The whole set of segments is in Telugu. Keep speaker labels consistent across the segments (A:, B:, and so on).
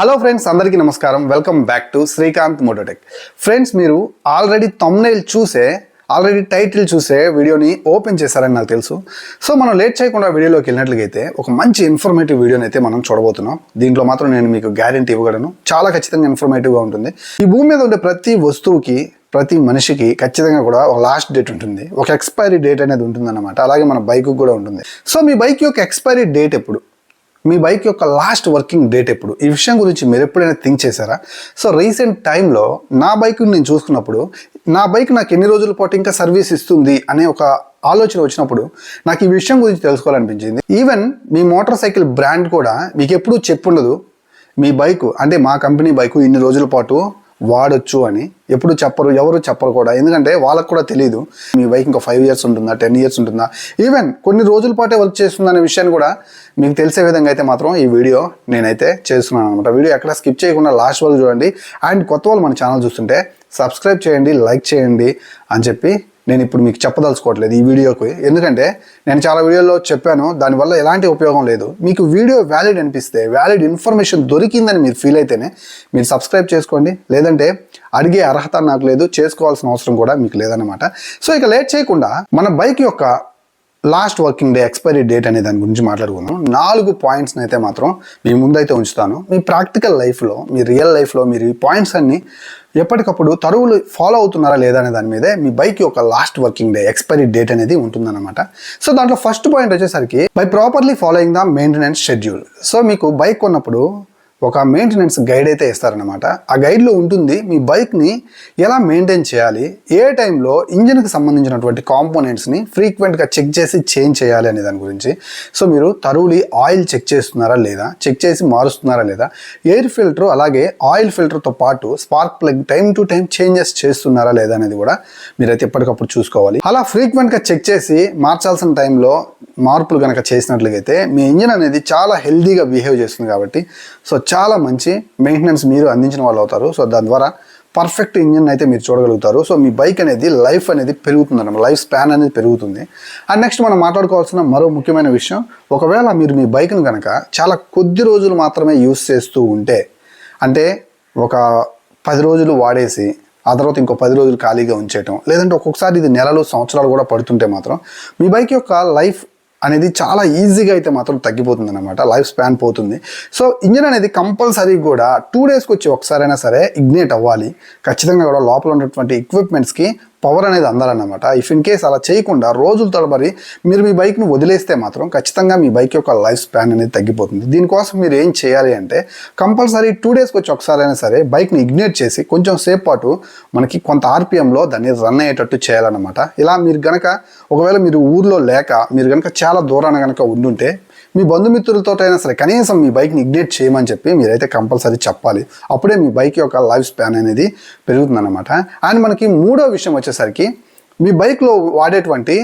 A: హలో ఫ్రెండ్స్ అందరికీ నమస్కారం. Welcome back to Srikanth Mototech friends మీరు ఆల్రెడీ తమ్నైల్ చూసే ఆల్రెడీ టైటిల్ చూసే వీడియోని ఓపెన్ చేశారని నాకు తెలుసు. సో మనం లేట్ చేయకుండా వీడియోలోకి వెళ్ళినట్లయితే ఒక మంచి ఇన్ఫర్మేటివ్ వీడియోని అయితే మనం చూడబోతున్నాం. దీంట్లో మాత్రం నేను మీకు గ్యారంటీ ఇవ్వగలను. చాలా ఖచ్చితంగా ఇన్ఫర్మేటివ్గా ఉంటుంది. ఈ భూమి మీద ఉండే ప్రతి వస్తువుకి ప్రతి మనిషికి ఖచ్చితంగా కూడా ఒక లాస్ట్ డేట్ ఉంటుంది. ఒక ఎక్స్పైరీ డేట్ అనేది ఉంటుందన్నమాట. అలాగే మన బైక్ కూడా ఉంటుంది. సో మీ బైక్ యొక్క ఎక్స్పైరీ డేట్ ఎప్పుడు? మీ బైక్ యొక్క లాస్ట్ వర్కింగ్ డేట్ ఎప్పుడు? ఈ విషయం గురించి మీరు ఎప్పుడైనా థింక్ చేశారా? సో రీసెంట్ టైంలో నా బైక్ నేను చూసుకున్నప్పుడు నా బైక్ నాకు ఎన్ని రోజుల పాటు ఇంకా సర్వీస్ ఇస్తుంది అనే ఒక ఆలోచన వచ్చినప్పుడు నాకు ఈ విషయం గురించి తెలుసుకోవాలనిపించింది. ఈవెన్ మీ మోటార్ సైకిల్ బ్రాండ్ కూడా మీకు ఎప్పుడూ చెప్పుండదు మీ బైక్ అంటే మా కంపెనీ బైకు ఇన్ని రోజుల పాటు వాడొచ్చు అని. ఎప్పుడు చెప్పరు ఎవరు చెప్పరు కూడా. ఎందుకంటే వాళ్ళకు కూడా తెలియదు మీ బైక్ ఇంకా ఫైవ్ ఇయర్స్ ఉంటుందా టెన్ ఇయర్స్ ఉంటుందా? ఈవెన్ కొన్ని రోజుల పాటే వర్క్ చేస్తుందనే విషయాన్ని కూడా మీకు తెలిసే విధంగా అయితే మాత్రం ఈ వీడియో నేనైతే చేస్తున్నాను అనమాట వీడియో ఎక్కడ స్కిప్ చేయకుండా లాస్ట్ వరకు చూడండి. అండ్ కొత్త వాళ్ళు మన ఛానల్ చూస్తుంటే సబ్స్క్రైబ్ చేయండి లైక్ చేయండి అని చెప్పి నేను ఇప్పుడు మీకు చెప్పదలుచుకోవట్లేదు ఈ వీడియోకి. ఎందుకంటే నేను చాలా వీడియోలో చెప్పాను దానివల్ల ఎలాంటి ఉపయోగం లేదు. మీకు వీడియో వ్యాలిడ్ అనిపిస్తే వ్యాలిడ్ ఇన్ఫర్మేషన్ దొరికిందని మీరు ఫీల్ అయితేనే మీరు సబ్స్క్రైబ్ చేసుకోండి. లేదంటే అడిగే అర్హత నాకు లేదు చేసుకోవాల్సిన అవసరం కూడా మీకు లేదన్నమాట. సో ఇక లేట్ చేయకుండా మన బైక్ యొక్క last working day expiry date అనే దాని గురించి మాట్లాడుకుందాం. నాలుగు పాయింట్స్ని అయితే మాత్రం మీ ముందైతే ఉంచుతాను. మీ ప్రాక్టికల్ లైఫ్లో మీ రియల్ లైఫ్లో మీరు ఈ పాయింట్స్ అన్ని ఎప్పటికప్పుడు తరువులు ఫాలో అవుతున్నారా లేదా అనే దాని మీదే మీ బైక్ యొక్క last working day expiry date అనేది ఉంటుందన్నమాట. సో దాంట్లో ఫస్ట్ పాయింట్ వచ్చేసరికి by properly following the maintenance schedule. So మీకు బైక్ కొన్నప్పుడు ఒక మెయింటెనెన్స్ గైడ్ అయితే ఇస్తారనమాట ఆ గైడ్లో ఉంటుంది మీ బైక్ని ఎలా మెయింటైన్ చేయాలి ఏ టైంలో ఇంజిన్కి సంబంధించినటువంటి కాంపోనెంట్స్ని ఫ్రీక్వెంట్గా చెక్ చేసి చేంజ్ చేయాలి అనే దాని గురించి. సో మీరు తరువులి ఆయిల్ చెక్ చేస్తున్నారా లేదా చెక్ చేసి మారుస్తున్నారా లేదా ఎయిర్ ఫిల్టర్ అలాగే ఆయిల్ ఫిల్టర్తో పాటు spark plug time to time changes చేస్తున్నారా లేదా అనేది కూడా మీరైతే ఎప్పటికప్పుడు చూసుకోవాలి. అలా ఫ్రీక్వెంట్గా చెక్ చేసి మార్చాల్సిన టైంలో మార్పులు కనుక చేసినట్లయితే మీ ఇంజిన్ అనేది చాలా హెల్దీగా బిహేవ్ చేస్తుంది కాబట్టి సో చాలా మంచి మెయింటెనెన్స్ మీరు అందించిన వాళ్ళు అవుతారు. సో దాని ద్వారా పర్ఫెక్ట్ ఇంజిన్ అయితే మీరు చూడగలుగుతారు. సో మీ బైక్ అనేది లైఫ్ అనేది పెరుగుతుంది అన్నమాట. లైఫ్ స్పాన్ అనేది పెరుగుతుంది. అండ్ నెక్స్ట్ మనం మాట్లాడుకోవాల్సిన మరో ముఖ్యమైన విషయం ఒకవేళ మీరు మీ బైక్ను కనుక చాలా కొద్ది రోజులు మాత్రమే యూస్ చేస్తూ ఉంటే అంటే ఒక పది రోజులు వాడేసి ఆ తర్వాత ఇంకో పది రోజులు ఖాళీగా ఉంచేయటం లేదంటే ఒక్కొక్కసారి ఇది నెలలు సంవత్సరాలు కూడా పడుతుంటే మాత్రం మీ బైక్ యొక్క లైఫ్ అనేది చాలా ఈజీగా అయితే మాత్రం తగ్గిపోతుంది అనమాట లైఫ్ స్పాన్ పోతుంది. సో ఇంజన్ అనేది కంపల్సరీ కూడా టూ డేస్కి వచ్చి ఒకసారైనా సరే ఇగ్నేట్ అవ్వాలి. ఖచ్చితంగా కూడా లోపల ఉన్నటువంటి ఎక్విప్మెంట్స్కి పవర్ అనేది అందాలన్నమాట ఇఫ్ ఇన్ కేస్ అలా చేయకుండా రోజుల తడబడి మీరు మీ బైక్ను వదిలేస్తే మాత్రం ఖచ్చితంగా మీ బైక్ యొక్క లైఫ్ స్పాన్ అనేది తగ్గిపోతుంది. దీనికోసం మీరు ఏం చేయాలి అంటే కంపల్సరీ టూ డేస్కి వచ్చి ఒకసారైనా సరే బైక్ని ఇగ్నేట్ చేసి కొంచెం సేపు పాటు మనకి కొంత ఆర్పిఎంలో దాన్ని రన్ అయ్యేటట్టు చేయాలన్నమాట. ఇలా మీరు గనక ఒకవేళ మీరు ఊర్లో లేక మీరు కనుక చాలా దూరాన కనుక ఉండుంటే మీ బంధుమిత్రులతో అయినా సరే కనీసం మీ బైక్ని ఇగ్నేట్ చేయమని చెప్పి మీరైతే కంపల్సరీ చెప్పాలి. అప్పుడే మీ బైక్ యొక్క లైఫ్ స్పాన్ అనేది పెరుగుతుందన్నమాట. అండ్ మనకి మూడో విషయం వచ్చేసరికి మీ బైక్లో వాడేటువంటి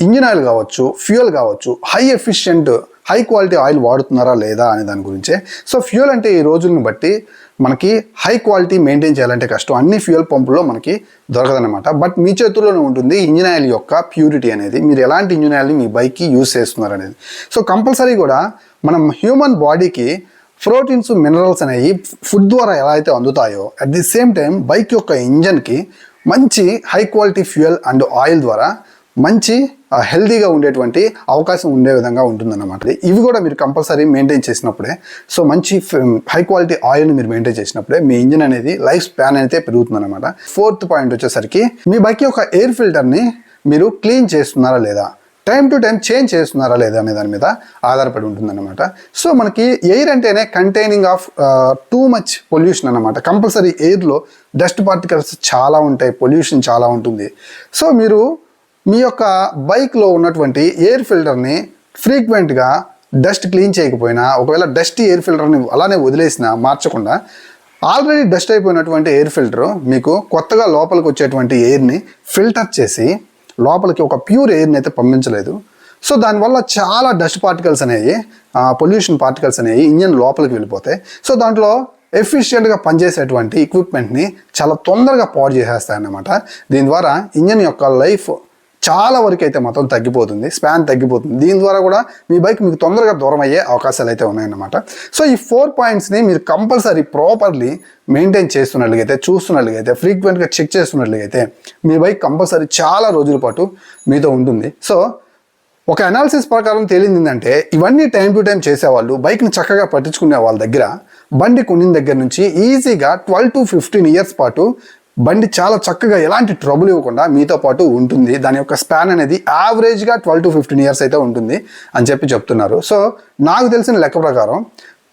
A: ఇంజిన్ ఆయిల్ కావచ్చు ఫ్యూయల్ కావచ్చు high efficient high quality oil వాడుతున్నారా లేదా అనే దాని గురించే. సో ఫ్యూయల్ అంటే ఈ రోజులను బట్టి మనకి హై క్వాలిటీ మెయింటైన్ చేయాలంటే కష్టం. అన్ని ఫ్యూయల్ పంపుల్లో మనకి దొరకదనమాట బట్ మీ చేతుల్లోనే ఉంటుంది ఇంజిన్ ఆయిల్ యొక్క ప్యూరిటీ అనేది. మీరు ఎలాంటి ఇంజిన్ ఆయిల్ని మీ బైక్కి యూస్ చేస్తున్నారు అనేది. సో కంపల్సరీ కూడా మనం హ్యూమన్ బాడీకి ప్రోటీన్స్ మినరల్స్ అనేవి ఫుడ్ ద్వారా ఎలా అయితే అందుతాయో at the same time bike యొక్క ఇంజన్కి మంచి high quality fuel and oil ద్వారా మంచి హెల్దీగా ఉండేటువంటి అవకాశం ఉండే విధంగా ఉంటుందన్నమాట. ఇవి కూడా మీరు కంపల్సరీ మెయింటైన్ చేసినప్పుడే సో మంచి హై క్వాలిటీ ఆయిల్ని మీరు మెయింటైన్ చేసినప్పుడే మీ ఇంజిన్ అనేది లైఫ్ స్పాన్ అయితే పెరుగుతుందన్నమాట. ఫోర్త్ పాయింట్ వచ్చేసరికి మీ బైక్ యొక్క ఎయిర్ ఫిల్టర్ని మీరు క్లీన్ చేస్తున్నారా లేదా? టైం టు టైం చేంజ్ చేస్తున్నారా లేదా అనే దాని మీద ఆధారపడి ఉంటుందన్నమాట. సో మనకి ఎయిర్ అంటేనే containing of too much pollution అనమాట కంపల్సరీ ఎయిర్లో డస్ట్ పార్టికల్స్ చాలా ఉంటాయి పొల్యూషన్ చాలా ఉంటుంది. సో మీరు మీ యొక్క బైక్లో ఉన్నటువంటి ఎయిర్ ఫిల్టర్ని ఫ్రీక్వెంట్గా డస్ట్ క్లీన్ చేయకపోయినా ఒకవేళ డస్ట్ ఎయిర్ ఫిల్టర్ని అలానే వదిలేసినా మార్చకుండా ఆల్రెడీ డస్ట్ అయిపోయినటువంటి ఎయిర్ ఫిల్టర్ మీకు కొత్తగా లోపలికి వచ్చేటువంటి ఎయిర్ని ఫిల్టర్ చేసి లోపలికి ఒక ప్యూర్ ఎయిర్ని అయితే పంపించలేదు. సో దానివల్ల చాలా డస్ట్ పార్టికల్స్ అనేవి పొల్యూషన్ పార్టికల్స్ అనేవి ఇంజన్ లోపలికి వెళ్ళిపోతాయి. సో దాంట్లో ఎఫిషియెంట్గా పనిచేసేటువంటి ఎక్విప్మెంట్ని చాలా తొందరగా పాడు చేసేస్తాయన్నమాట. దీని ద్వారా ఇంజన్ యొక్క లైఫ్ చాలా వరకు అయితే మాత్రం తగ్గిపోతుంది స్పాన్ తగ్గిపోతుంది. దీని ద్వారా కూడా మీ బైక్ మీకు తొందరగా దూరం అయ్యే అవకాశాలు అయితే ఉన్నాయన్నమాట. సో ఈ ఫోర్ పాయింట్స్ని మీరు కంపల్సరీ ప్రాపర్లీ మెయింటైన్ చేస్తున్నట్లయితే చూస్తున్నట్లయితే ఫ్రీక్వెంట్గా చెక్ చేస్తున్నట్లయితే మీ బైక్ కంపల్సరీ చాలా రోజుల పాటు మీతో ఉంటుంది. సో ఒక అనాలిసిస్ ప్రకారం తేలింది ఏంటంటే ఇవన్నీ టైం టు టైం చేసేవాళ్ళు బైక్ని చక్కగా పట్టించుకునే వాళ్ళ దగ్గర బండి కొనిన దగ్గర నుంచి ఈజీగా ట్వెల్వ్ టు ఫిఫ్టీన్ ఇయర్స్ పాటు బండి చాలా చక్కగా ఎలాంటి ట్రబుల్ ఇవ్వకుండా మీతో పాటు ఉంటుంది. దాని యొక్క స్పాన్ అనేది యావరేజ్గా ట్వెల్వ్ టు ఫిఫ్టీన్ ఇయర్స్ అయితే ఉంటుంది అని చెప్పి చెప్తున్నారు. సో నాకు తెలిసిన లెక్క ప్రకారం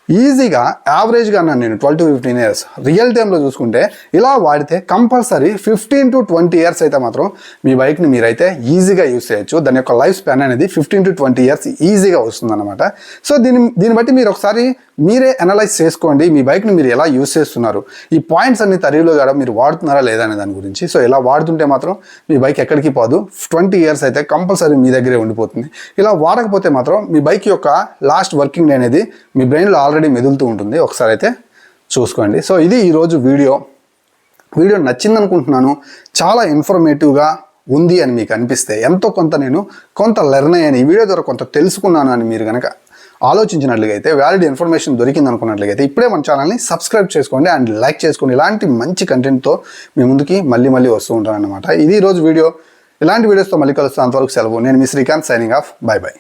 A: ఈజీగా యావరేజ్గా అన్నాను నేను twelve to fifteen years real టైంలో చూసుకుంటే ఇలా వాడితే compulsory fifteen to twenty years అయితే మాత్రం మీ బైక్ని మీరైతే ఈజీగా యూస్ చేయొచ్చు. దాని యొక్క లైఫ్ స్పాన్ అనేది ఫిఫ్టీన్ టు ట్వంటీ ఇయర్స్ ఈజీగా వస్తుందన్నమాట. సో దీని దీన్ని బట్టి మీరు ఒకసారి మీరే అనలైజ్ చేసుకోండి మీ బైక్ని మీరు ఎలా యూస్ చేస్తున్నారు ఈ పాయింట్స్ అన్ని తరివిలో కూడా మీరు వాడుతున్నారా లేదా అనే దాని గురించి. సో ఇలా వాడుతుంటే మాత్రం మీ బైక్ ఎక్కడికి పోదు ట్వంటీ ఇయర్స్ అయితే కంపల్సరీ మీ దగ్గరే ఉండిపోతుంది. ఇలా వాడకపోతే మాత్రం మీ బైక్ యొక్క లాస్ట్ వర్కింగ్ డే అనేది మీ బ్రెయిన్లో ఆల్రెడీ మెదులుతూ ఉంటుంది. ఒకసారి అయితే చూసుకోండి. సో ఇది ఈరోజు వీడియో. వీడియో నచ్చిందనుకుంటున్నాను. చాలా ఇన్ఫర్మేటివ్గా ఉంది అని మీకు అనిపిస్తే ఎంతో కొంత నేను కొంత లెర్న్ అయ్యాను. ఈ వీడియో ద్వారా కొంత తెలుసుకున్నాను అని మీరు కనుక ఆలోచించినట్లయితే వ్యాలిడ్ ఇన్ఫర్మేషన్ దొరికింది అనుకున్నట్లయితే ఇప్పుడే మన ఛానల్ని సబ్స్క్రైబ్ చేసుకోండి అండ్ లైక్ చేసుకోండి. ఇలాంటి మంచి కంటెంట్తో మీ ముందుకి మళ్ళీ మళ్ళీ వస్తూ ఉంటాను అనమాట ఇది ఈరోజు వీడియో. ఇలాంటి వీడియోస్తో మళ్ళీ కలుస్తాను. అంతవరకు సెలవు. నేను మీ Srikanth signing off bye bye